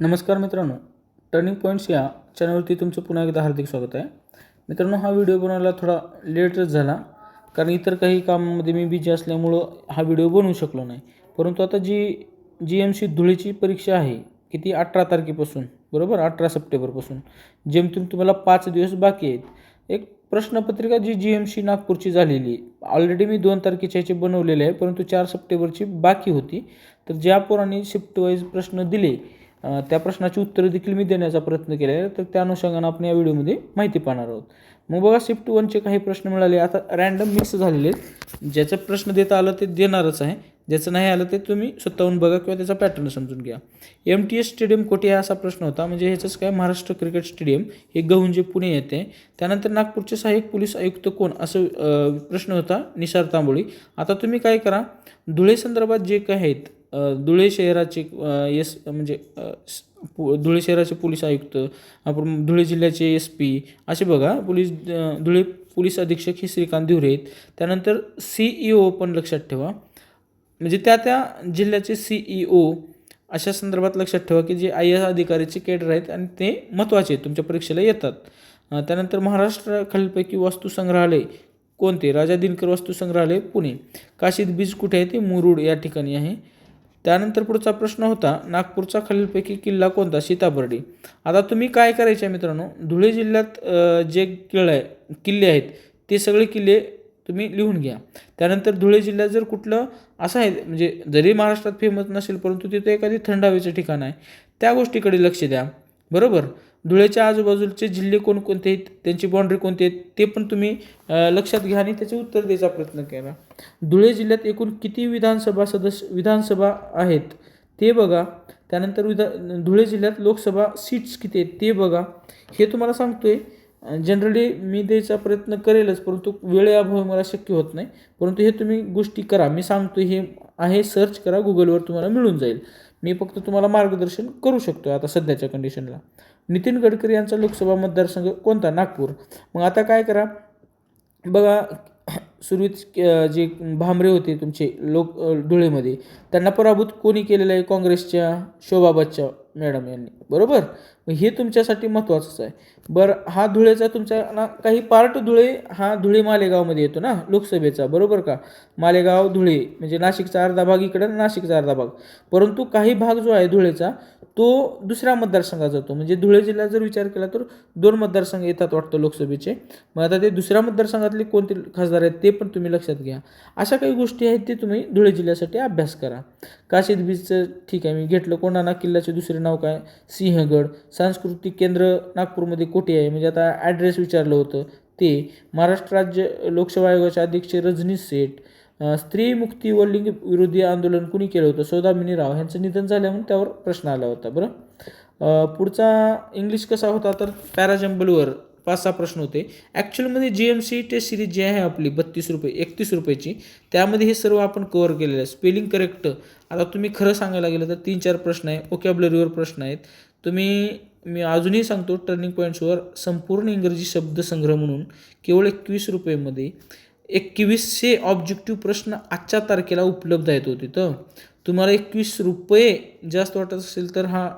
नमस्कार मित्रांनो turning points या चॅनलवरती तुमचं पुन्हा एकदा हार्दिक स्वागत आहे. मित्रांनो हा व्हिडिओ बनवायला थोडा लेटच झाला कारण इतर काही कामामध्ये मी बिजी असल्यामुळं हा व्हिडिओ बनवू शकलो नाही. परंतु आता जी जी एम सी धुळेची परीक्षा आहे किती अठरा तारखेपासून बरोबर? अठरा सप्टेंबरपासून जेमतेम तुम्हाला पाच दिवस बाकी आहेत. एक प्रश्नपत्रिका जी जी एम सी नागपूरची झालेली ऑलरेडी मी दोन तारखेच्या ह्याची बनवलेले आहे परंतु चार सप्टेंबरची बाकी होती. तर ज्या पोरांनी शिफ्टवाईज प्रश्न दिले त्या प्रश्नाची उत्तरं देखील मी देण्याचा प्रयत्न केला आहे तर त्या अनुषंगानं आपण या व्हिडिओमध्ये माहिती पाहणार आहोत. मग बघा शिफ्ट वनचे काही प्रश्न मिळाले. आता रॅन्डम मिक्स झालेले आहेत. ज्याचं प्रश्न देता आलं ते देणारच आहे. ज्याचं नाही आलं ते तुम्ही स्वतःहून बघा किंवा त्याचा पॅटर्न समजून घ्या. एम टी एस स्टेडियम कोठे आहे असा प्रश्न होता. म्हणजे ह्याचंच काय? महाराष्ट्र क्रिकेट स्टेडियम हे गहुंजे पुणे येते. त्यानंतर नागपूरचे सहाय्यक पोलीस आयुक्त कोण? असं प्रश्न होता निसार तांबोळी. आता तुम्ही काय करा. धुळे संदर्भात जे काय आहेत धुळे शहराचे एस म्हणजे पु- धुळे शहराचे पोलीस आयुक्त आपण धुळे जिल्ह्याचे एस पी असे बघा पोलीस धुळे पोलीस अधीक्षक हे श्रीकांत धुरे आहेत. त्यानंतर सी ई ओ पण लक्षात ठेवा. म्हणजे त्या त्या जिल्ह्याचे सी ई ओ अशा संदर्भात लक्षात ठेवा की जे आय एस अधिकारीचे केडर आहेत आणि ते महत्त्वाचे आहेत तुमच्या परीक्षेला येतात. त्यानंतर महाराष्ट्र खालीलपैकी वस्तू संग्रहालय कोणते? राजा दिनकर वस्तू संग्रहालय पुणे. काशीद बीज कुठे आहे ते मुरुड या ठिकाणी आहे. त्यानंतर पुढचा प्रश्न होता नागपूरचा खालीलपैकी किल्ला कोणता? सीताबर्डी. आता तुम्ही काय करायचे मित्रांनो? धुळे जिल्ह्यात जे किल्ले आहे किल्ले आहेत ते सगळे किल्ले तुम्ही लिहून घ्या. त्यानंतर धुळे जिल्ह्यात जर कुठलं असं आहे म्हणजे जरी महाराष्ट्रात फेमस नसेल परंतु तिथं एखादी थंड हवेचं ठिकाण आहे त्या गोष्टीकडे लक्ष द्या. बरोबर? धुळेच्या आजूबाजूचे जिल्हे कोणकोणते आहेत त्यांची बाँड्री कोणती आहेत ते पण तुम्ही लक्षात घ्या आणि त्याचे उत्तर द्यायचा प्रयत्न करा. धुळे जिल्ह्यात एकूण किती विधानसभा सदस्य विधानसभा आहेत ते बघा. त्यानंतर विधा धुळे जिल्ह्यात लोकसभा सीट्स किती आहेत ते बघा. हे तुम्हाला सांगतो आहे जनरली मी द्यायचा प्रयत्न करेलच परंतु वेळेअभावी मला शक्य होत नाही. परंतु हे तुम्ही गोष्टी करा. मी सांगतो हे आहे सर्च करा गुगलवर तुम्हाला मिळून जाईल. मी फक्त तुम्हाला मार्गदर्शन करू शकतो आता सध्याच्या कंडिशनला नितीन गडकरी यांचा लोकसभा मतदारसंघ कोणता? नागपूर. मग आता काय करा? बघा सुरुवात जे भामरे होते तुमचे लोक धुळेमध्ये त्यांना पराभूत कोणी केलेलं आहे? काँग्रेसच्या शोभा मॅडम यांनी. बरोबर? मग हे तुमच्यासाठी महत्त्वाचंच आहे. बरं हा धुळेचा तुमचा ना काही पार्ट धुळे हा धुळे मालेगावमध्ये येतो ना लोकसभेचा. बरोबर का? मालेगाव धुळे म्हणजे नाशिकचा अर्धा भाग इकडं नाशिकचा अर्धा भाग परंतु काही भाग जो आहे धुळेचा तो दुसऱ्या मतदारसंघात जातो. म्हणजे धुळे जिल्ह्यात जर विचार केला तर दोन मतदारसंघ येतात वाटतं लोकसभेचे. मग आता ते दुसऱ्या मतदारसंघातले कोणते खासदार आहेत ते पण तुम्ही लक्षात घ्या. अशा काही गोष्टी आहेत ते तुम्ही धुळे जिल्ह्यासाठी अभ्यास करा. काशीद बीचचं ठीक आहे मी घेतलं. कोणाना किल्ल्याचे दुसरे नाव काय? सिंहगड. सांस्कृतिक केंद्र नागपूरमध्ये कोठे आहे? म्हणजे आता ॲड्रेस विचारलं होतं ते. महाराष्ट्र राज्य लोकसेवा आयोगाचे अध्यक्ष रजनी सेठ. स्त्री मुक्ती व लिंग विरोधी आंदोलन कुणी केलं होतं? सौदामिनी राव यांचं निधन झालं म्हणून त्यावर प्रश्न आला होता बरं? पुढचा इंग्लिश कसा होता? तर पॅराजम्बलवर पाच सहा प्रश्न होते. ॲक्च्युअलमध्ये G M C test series जी आहे आपली बत्तीस रुपये एकतीस रुपयाची त्यामध्ये हे सर्व आपण कवर केलेलं आहे. स्पेलिंग करेक्ट आता तुम्ही खरं सांगायला गेलं तर तीन चार प्रश्न आहे ओकॅबलरीवर प्रश्न आहेत. तुम्ही मी अजूनही सांगतो टर्निंग पॉईंट्सवर संपूर्ण इंग्रजी शब्दसंग्रह म्हणून केवळ एकवीस रुपयेमध्ये एकवीसशे ऑब्जेक्टिव्ह प्रश्न आजच्या तारखेला उपलब्ध आहेत होते तर तुम्हाला एकवीस रुपये जास्त वाटत असेल तर हा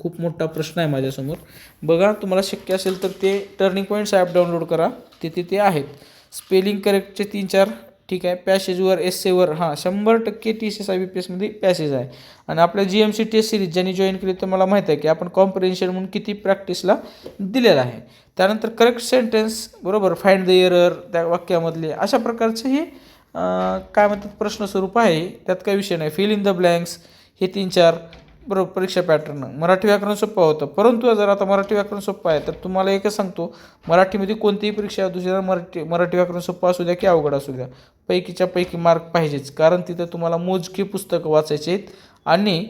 खूप मोठा प्रश्न आहे माझ्यासमोर. बघा तुम्हाला शक्य असेल तर ते टर्निंग पॉईंट्स ॲप डाउनलोड करा. तिथे ते आहेत. स्पेलिंग करेक्टचे तीन चार ठीक आहे. पॅसेजवर एसेवर हां शंभर टक्के T C S I B P एसमध्ये पॅसेज आहे. आणि आपल्या G M C T S series ज्यांनी जॉईन केली तर मला माहीत आहे की आपण कॉम्प्रिहेन्शन म्हणून किती प्रॅक्टिसला दिलेला आहे. त्यानंतर करेक्ट सेंटेन्स बरोबर? फाईंड द एरर त्या वाक्यामधले. अशा प्रकारचे हे काय म्हणतात प्रश्न स्वरूप आहे. त्यात काही विषय नाही. फिल इन द ब्लँक्स हे तीन चार बरोबर परीक्षा पॅटर्न मराठी व्याकरण सोपं होतं. परंतु जर आता मराठी व्याकरण सोपं आहे तर तुम्हाला एकच सांगतो. मराठीमध्ये कोणतीही परीक्षा दुसऱ्या मराठी मराठी व्याकरण सोपं असू द्या की अवघड असू द्या. पैकीच्या पैकी मार्क पाहिजेच. कारण तिथं तुम्हाला मोजकी पुस्तकं वाचायचे आहेत. आणि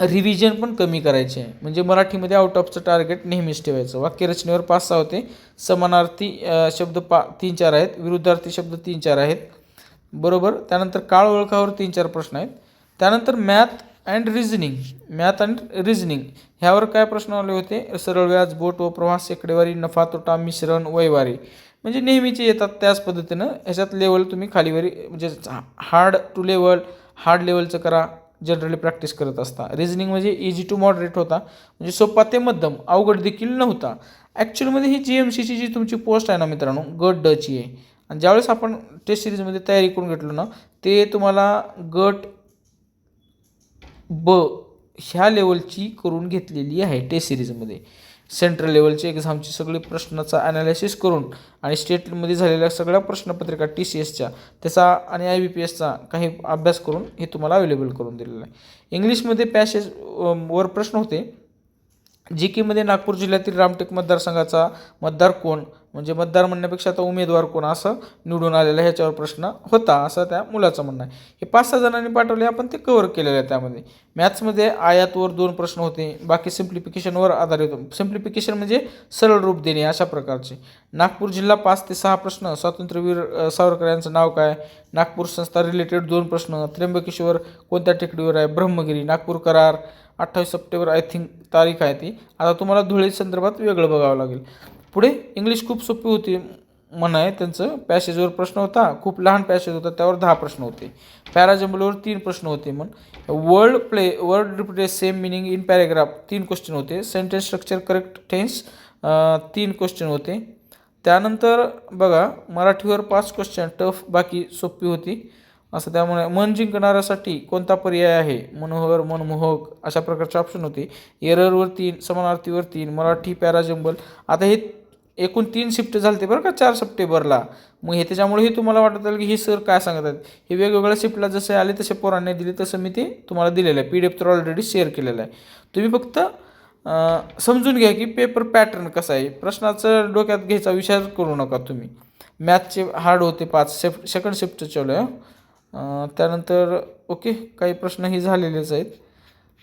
रिव्हिजन पण कमी करायचे आहे. म्हणजे मराठीमध्ये आउट ऑफचं टार्गेट नेहमीच ठेवायचं. वाक्यरचनेवर पाच सहा होते. समानार्थी शब्द पा तीन चार आहेत. विरुद्धार्थी शब्द तीन चार आहेत. बरोबर? त्यानंतर काळ ओळखावर तीन चार प्रश्न आहेत. त्यानंतर math and reasoning math and reasoning ह्यावर काय प्रश्न आले होते? सरळ व्याज बोट व प्रवास शेकडेवारी नफा तोटा मिश्रण वैवारी. म्हणजे नेहमीचे येतात त्याच पद्धतीनं. ह्याच्यात लेवल तुम्ही खालीवरी म्हणजे हार्ड टू लेवल हार्ड लेवलचं करा. जनरली प्रॅक्टिस करत असता. रिझनिंग म्हणजे इझी टू मॉडरेट होता. म्हणजे सोपा ते मध्यम अवघड देखील नव्हता. ॲक्च्युअलमध्ये ही जी एम सीची जी तुमची पोस्ट आहे ना मित्रांनो गट डची आहे. आणि ज्यावेळेस आपण टेस्ट सिरीजमध्ये तयारी करून घेतलो ना ते तुम्हाला गट ब ह्या लेवलची करून घेतलेली आहे टेस्ट सिरीजमध्ये सेंट्रल लेवलची एक्झामची सगळी प्रश्नाचा ॲनालिसिस करून आणि स्टेटमध्ये झालेल्या सगळ्या प्रश्नपत्रिका टी सी एसच्या त्याचा आणि आय बी पी एसचा काही अभ्यास करून हे तुम्हाला अवेलेबल करून दिलेलं आहे. इंग्लिशमध्ये पॅसेज वर प्रश्न होते. जी केमध्ये नागपूर जिल्ह्यातील रामटेक मतदारसंघाचा मतदार कोण? म्हणजे मतदार म्हणण्यापेक्षा आता उमेदवार कोण असं निवडून आलेला आहे ह्याच्यावर प्रश्न होता असं त्या मुलाचं म्हणणं आहे. हे पाच सहा जणांनी पाठवले आपण ते कवर केलेलं आहे त्यामध्ये. मॅथ्समध्ये आयातवर दोन प्रश्न होते बाकी सिम्प्लिफिकेशनवर आधारित सिम्प्लिफिकेशन म्हणजे सरळ रूप देणे अशा प्रकारचे. नागपूर जिल्हा पाच ते सहा प्रश्न स्वातंत्र्यवीर सावरकर यांचं नाव काय? नागपूर संस्था रिलेटेड दोन प्रश्न त्र्यंबकेश्वर कोणत्या टेकडीवर आहे? ब्रह्मगिरी. नागपूर करार अठ्ठावीस सप्टेंबर आय थिंक तारीख आहे ती. आता तुम्हाला धुळे संदर्भात वेगळं बघावं लागेल. पुढे इंग्लिश खूप सोपी होती म्हणाय त्यांचं पॅसेजवर प्रश्न होता. खूप लहान पॅसेज होता त्यावर दहा प्रश्न होते. पॅराजम्बलवर तीन प्रश्न होते मग word play word repeat same meaning in paragraph तीन क्वेश्चन होते. सेंटेन्स स्ट्रक्चर करेक्ट टेन्स तीन क्वेश्चन होते. त्यानंतर बघा मराठीवर पाच क्वेश्चन टफ बाकी सोपी होती. असं त्यामुळे मन जिंकणाऱ्यासाठी कोणता पर्याय आहे? मनोहर मनमोहक अशा प्रकारचे ऑप्शन होते. एररवर तीन समानार्थीवर तीन मराठी पॅराजंबल आता हे एकूण तीन शिफ्ट झालते बरं का चार सप्टेंबरला. मग हे त्याच्यामुळे हे तुम्हाला वाटत असेल की हे सर काय सांगत आहेत? हे वेगवेगळ्या शिफ्टला जसे आले तसे पोरांनी दिले तसं मी ते तुम्हाला दिलेलं आहे. पी डी एफ तर ऑलरेडी शेअर केलेलं आहे. तुम्ही फक्त समजून घ्या की पेपर पॅटर्न कसा आहे. प्रश्नाचं डोक्यात घ्यायचा विचार करू नका तुम्ही. मॅथचे हार्ड होते पाच सेफ सेकंड शिफ्ट चालू आहे त्यानंतर ओके काही प्रश्न हे झालेलेच आहेत.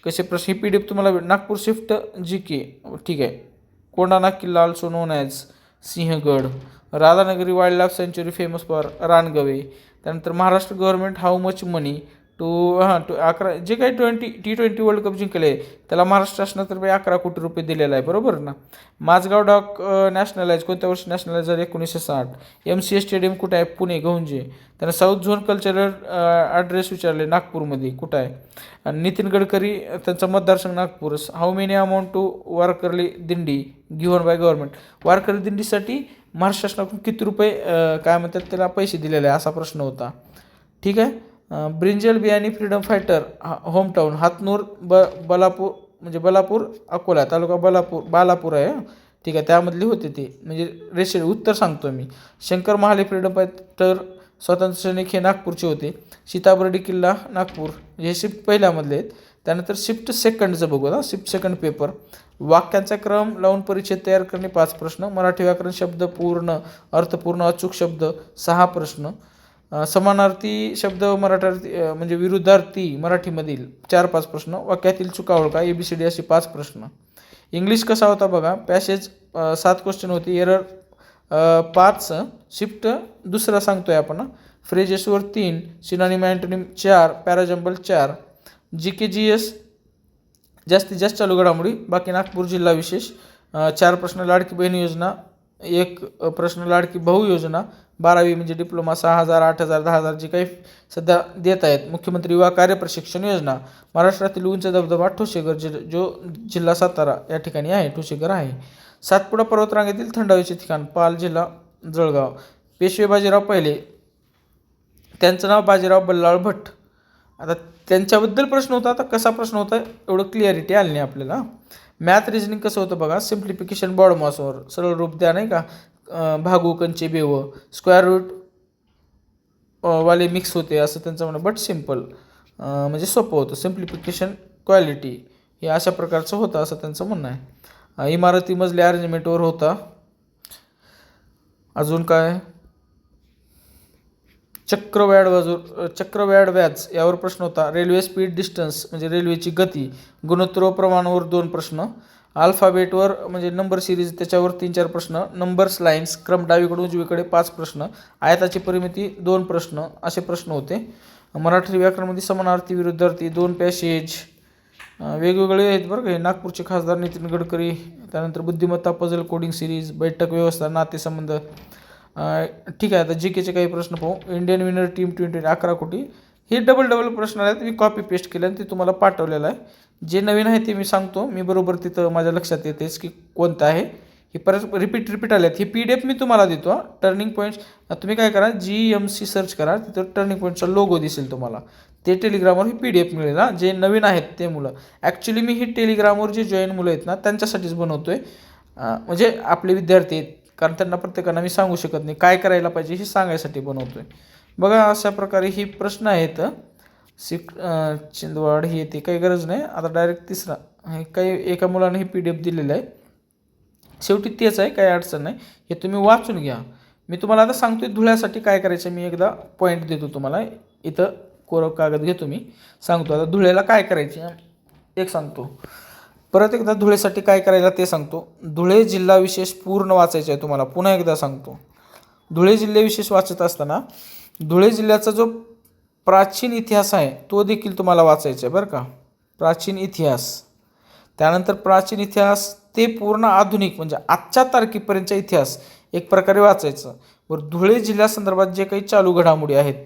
कसे प्रश्न ही पी डी एफ तुम्हाला नागपूर शिफ्ट जी के ठीक आहे. कोंडाणा किल्ला also known as Sinhagad Radhanagari wild life sanctuary famous for रानगवे. त्यानंतर Maharashtra government how much money to हां टू अकरा जे काही twenty T twenty world cup जिंकले आहे त्याला महाराष्ट्र शासनातर्फे अकरा कोटी रुपये दिलेला आहे बरोबर ना? माझगाव डॉक नॅशनलाइज कोणत्या वर्षी नॅशनलाइज झाले? एकोणीसशे साठ. एम सी एस स्टेडियम कुठं आहे? पुणे गहुंजे. त्यांना साऊथ झोन कल्चरल ॲड्रेस विचारले नागपूरमध्ये कुठं आहे? आणि नितीन गडकरी त्यांचा मतदारसंघ Nagpur. How many amount to वारकरली दिंडी गिव्हन बाय गव्हर्नमेंट वारकरी दिंडीसाठी महाराष्ट्र शासनाकडून किती रुपये काय म्हणतात त्याला पैसे दिलेले आहे असा प्रश्न होता. ठीक आहे? ब्रिंजल बियाणी फ्रीडम फायटर हा होमटाऊन हातनूर ब बलापूर म्हणजे बलापूर अकोला तालुका बलापूर बालापूर आहे ठीक आहे त्यामधली होते ते. म्हणजे रेशे उत्तर सांगतो मी. शंकर महाले फ्रीडम फायटर स्वातंत्र्य सैनिक हे नागपूरचे होते. सीताबर्डी किल्ला नागपूर. म्हणजे हे शिफ्ट पहिल्यामधले आहेत. त्यानंतर शिफ्ट सेकंडचं बघू ना शिफ्ट सेकंड पेपर. वाक्यांचा क्रम लावून परिच्छेद तयार करणे पाच प्रश्न. मराठी व्याकरण शब्द पूर्ण अर्थपूर्ण अचूक शब्द सहा प्रश्न. समानार्थी शब्द मराठार्थी म्हणजे विरुद्धार्थी मराठीमधील चार पाच प्रश्न वाक्यातील चुका ओळखा ए बी सी डी असे पाच प्रश्न. इंग्लिश कसा होता बघा? पॅसेज सात क्वेश्चन होते. एरर पाच. शिफ्ट दुसरा सांगतोय आपण. फ्रेजेसवर तीन. सिनॉनिम अँटोनिम चार. पॅराजम्बल चार. जी के जी एस जास्तीत जास्त चालू घडामोडी. बाकी नागपूर जिल्हा विशेष. चार प्रश्न. लाडकी बहीण योजना एक प्रश्न लाडकी भाऊ योजना बारावी म्हणजे डिप्लोमा सहा हजार आठ हजार दहा हजार जे काही सध्या देत आहेत. मुख्यमंत्री युवा कार्य प्रशिक्षण योजना महाराष्ट्रातील उंच धबधबा ठोसेघर जि जो जिल्हा सातारा या ठिकाणी आहे ठोसेघर आहे. सातपुडा पर्वतरांगेतील थंड हवेचे ठिकाण पाल जिल्हा जळगाव. पेशवे बाजीराव पहिले त्यांचं नाव बाजीराव बल्लाळ भट्ट. आता त्यांच्याबद्दल प्रश्न होता आता कसा प्रश्न होता एवढं क्लिअरिटी आली नाही आपल्याला. मॅथ रिजनिंग कसं होतं बघा? सिम्प्लिफिकेशन बॉड मॉसवर सरळ रूप द्या नाही का? भागू कंचे बेव. स्क्वेअर रूट वाले मिक्स होते असं त्यांचं म्हणणं. बट सिंपल म्हणजे सोपं होतं. सिम्प्लिफिकेशन क्वालिटी हे अशा प्रकारचं होतं असं त्यांचं म्हणणं आहे. अं, इमारती मजल्या अरेंजमेंटवर होता. अजून काय? चक्रव्याड बाजू चक्रव्याड व्याज यावर प्रश्न होता. रेल्वे स्पीड डिस्टन्स म्हणजे रेल्वेची गती गुणोत्तर व प्रमाणावर दोन प्रश्न. अल्फाबेटवर म्हणजे नंबर सिरीज त्याच्यावर तीन चार प्रश्न. नंबर्स लाईन्स क्रम डावीकडून उजवीकडे पाच प्रश्न. आयताची परिमिती दोन प्रश्न असे प्रश्न होते. मराठी व्याकरणमध्ये समानार्थी विरुद्धार्थी दोन पॅसेज. वेगवेगळे आहेत बरं का. हे नागपूरचे खासदार नितीन गडकरी त्यानंतर बुद्धिमत्ता पझल कोडिंग सिरीज बैठक व्यवस्था नातेसंबंध. ठीक आहे आता जी केचे काही प्रश्न पाहू. इंडियन विनर टीम ट्वेंटी अकरा कोटी. हे डबल डबल प्रश्न आले मी कॉपी पेस्ट केले आणि ते तुम्हाला पाठवलेलं आहे. जे नवीन आहे ते मी सांगतो. मी बरोबर तिथं माझ्या लक्षात येतेच की कोणतं आहे. हे परत रिपीट रिपीट आले आहेत हे पी डी एफ मी तुम्हाला देतो टर्निंग पॉईंट्स तुम्ही काय करा जी एम सी सर्च करा. तिथं टर्निंग पॉईंटचा लोगो दिसेल तुम्हाला. ते टेलिग्रामवर ही पी डी एफ मिळेल ना जे नवीन आहेत ते मुलं. ॲक्च्युली मी ही टेलिग्रामवर जे जॉईन मुलं आहेत ना त्यांच्यासाठीच बनवतो आहे म्हणजे आपले विद्यार्थी आहेत. कारण त्यांना प्रत्येकांना मी सांगू शकत नाही. काय करायला पाहिजे हे सांगायसाठी बनवतो आहे बघा अशा प्रकारे ही प्रश्न आहेत. सिक चिंदवाड ही येते काही गरज नाही. आता डायरेक्ट तिसरा. हे काही एका मुलाने हे पी डी एफ दिलेलं आहे. शेवटी तेच आहे काही अडचण नाही. हे तुम्ही वाचून घ्या. मी तुम्हाला आता सांगतो आहे धुळ्यासाठी काय करायचं मी एकदा पॉईंट देतो तुम्हाला. इथं कोरं कागद घेतो मी. सांगतो आता धुळ्याला काय करायचे एक सांगतो. परत एकदा धुळेसाठी काय करायला ते सांगतो. धुळे जिल्हा विशेष पूर्ण वाचायचं आहे तुम्हाला. पुन्हा एकदा सांगतो. धुळे जिल्हे विशेष वाचत असताना धुळे जिल्ह्याचा जो प्राचीन इतिहास आहे तो देखील तुम्हाला वाचायचा आहे बरं का. प्राचीन इतिहास. त्यानंतर प्राचीन इतिहास ते पूर्ण आधुनिक म्हणजे आजच्या तारखेपर्यंतचा इतिहास एक प्रकारे वाचायचं. बरं धुळे जिल्ह्यासंदर्भात जे काही चालू घडामोडी आहेत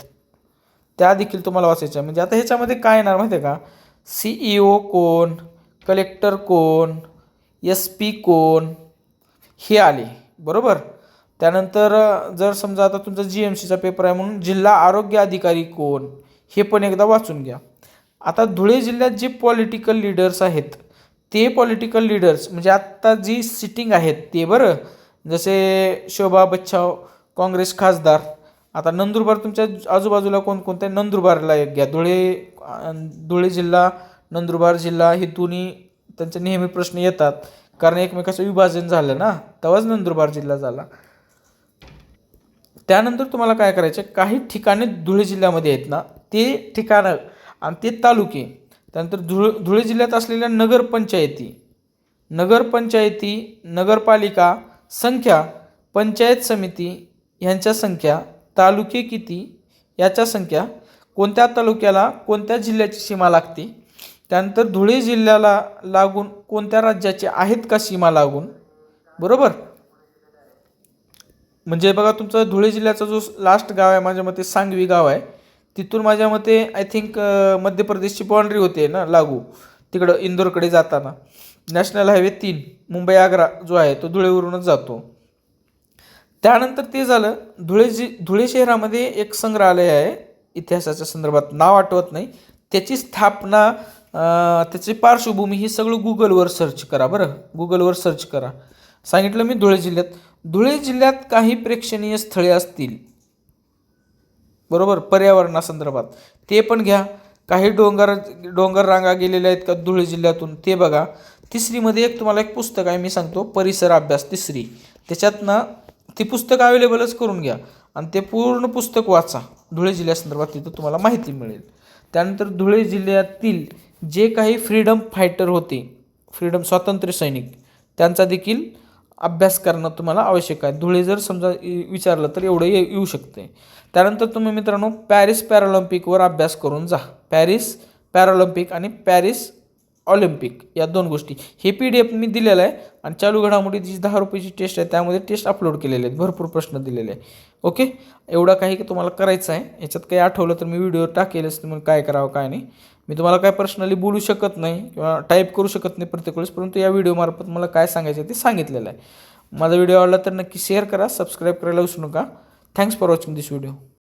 त्या देखील तुम्हाला वाचायच्या म्हणजे आता ह्याच्यामध्ये काय येणार माहिती आहे का? सी ई ओ कोण? कलेक्टर कोण एस पी कोण हे आले. बरोबर? त्यानंतर जर समजा आता तुमचा जी एम सीचा पेपर आहे म्हणून जिल्हा आरोग्य अधिकारी कोण हे पण एकदा वाचून घ्या. आता धुळे जिल्ह्यात जे पॉलिटिकल लीडर्स आहेत ते पॉलिटिकल लीडर्स म्हणजे आत्ता जी सिटिंग आहेत ते बरं. जसे शोभा बच्छाव काँग्रेस खासदार. आता नंदुरबार तुमच्या आजूबाजूला कोणकोणत्या नंदुरबारला एक घ्या. धुळे धुळे जिल्हा नंदुरबार जिल्हा हे दोन्ही त्यांचे नेहमी प्रश्न येतात. कारण एकमेकाचं विभाजन झालं ना तेव्हाच नंदुरबार जिल्हा झाला. त्यानंतर तुम्हाला काय करायचं काही ठिकाणे धुळे जिल्ह्यामध्ये आहेत ना ते ठिकाणं आणि ते तालुके. त्यानंतर धुळे धुळे जिल्ह्यात असलेल्या नगरपंचायती. नगरपंचायती नगरपालिका संख्या पंचायत समिती ह्यांच्या संख्या तालुके किती याच्या संख्या कोणत्या तालुक्याला कोणत्या जिल्ह्याची सीमा लागते त्यानंतर धुळे जिल्ह्याला लागून कोणत्या राज्याचे आहेत का सीमा लागून? बरोबर? म्हणजे बघा तुमचं धुळे जिल्ह्याचा जो लास्ट गाव आहे माझ्या मते सांगवी गाव आहे. तिथून माझ्या मते आय थिंक मध्य प्रदेशची बाउंड्री होते ना लागू. तिकडं इंदोरकडे जाताना. नॅशनल हायवे तीन मुंबई आग्रा जो आहे तो धुळेवरूनच जातो. त्यानंतर ते झालं धुळे जि धुळे शहरामध्ये एक संग्रहालय आहे. इतिहासाच्या संदर्भात नाव आठवत नाही. त्याची स्थापना त्याची पार्श्वभूमी ही सगळं गुगलवर सर्च करा बरं. गुगलवर सर्च करा. सांगितलं मी धुळे जिल्ह्यात. धुळे जिल्ह्यात काही प्रेक्षणीय स्थळे असतील. बरोबर? पर्यावरणासंदर्भात. ते पण घ्या. काही डोंगर डोंगर रांगा गेलेल्या आहेत का धुळे जिल्ह्यातून? ते बघा. तिसरीमध्ये एक तुम्हाला एक पुस्तक आहे मी सांगतो. परिसर अभ्यास तिसरी. त्याच्यातनं ती पुस्तक अवेलेबलच करून घ्या. आणि ते पूर्ण पुस्तक वाचा. धुळे जिल्ह्यासंदर्भात तिथं तुम्हाला माहिती मिळेल. त्यानंतर धुळे जिल्ह्यातील जे काही फ्रीडम फायटर होते फ्रीडम स्वातंत्र्य सैनिक त्यांचा देखील अभ्यास करणं तुम्हाला आवश्यक आहे. धुळे जर समजा विचारलं तर एवढं ये येऊ शकते. त्यानंतर तुम्ही मित्रांनो पॅरिस पॅरालिम्पिकवर अभ्यास करून जा. पॅरिस पॅरालिम्पिक आणि पॅरिस ऑलिम्पिक या दोन गोष्टी. हे पी डी एफ मी दिलेलं आहे आणि चालू घडामोडी जी दहा रुपयाची टेस्ट आहे. त्यामध्ये टेस्ट अपलोड केलेले आहेत. भरपूर प्रश्न दिलेले आहे. ओके? एवढं काही तुम्हाला करायचं आहे. याच्यात काही आठवलं तर मी व्हिडिओ टाकेलच. तुम्ही काय करावं काय नाही. मी तुम्हाला काय पर्सनली बोलू शकत नाही किंवा टाईप करू शकत नाही प्रत्येक वेळेस परंतु या व्हिडिओमार्फत मला काय सांगायचं आहे ते सांगितलेलं आहे. माझा व्हिडिओ आवडला तर नक्की शेअर करा सबस्क्राईब करायला विसरू नका. Thanks for watching this video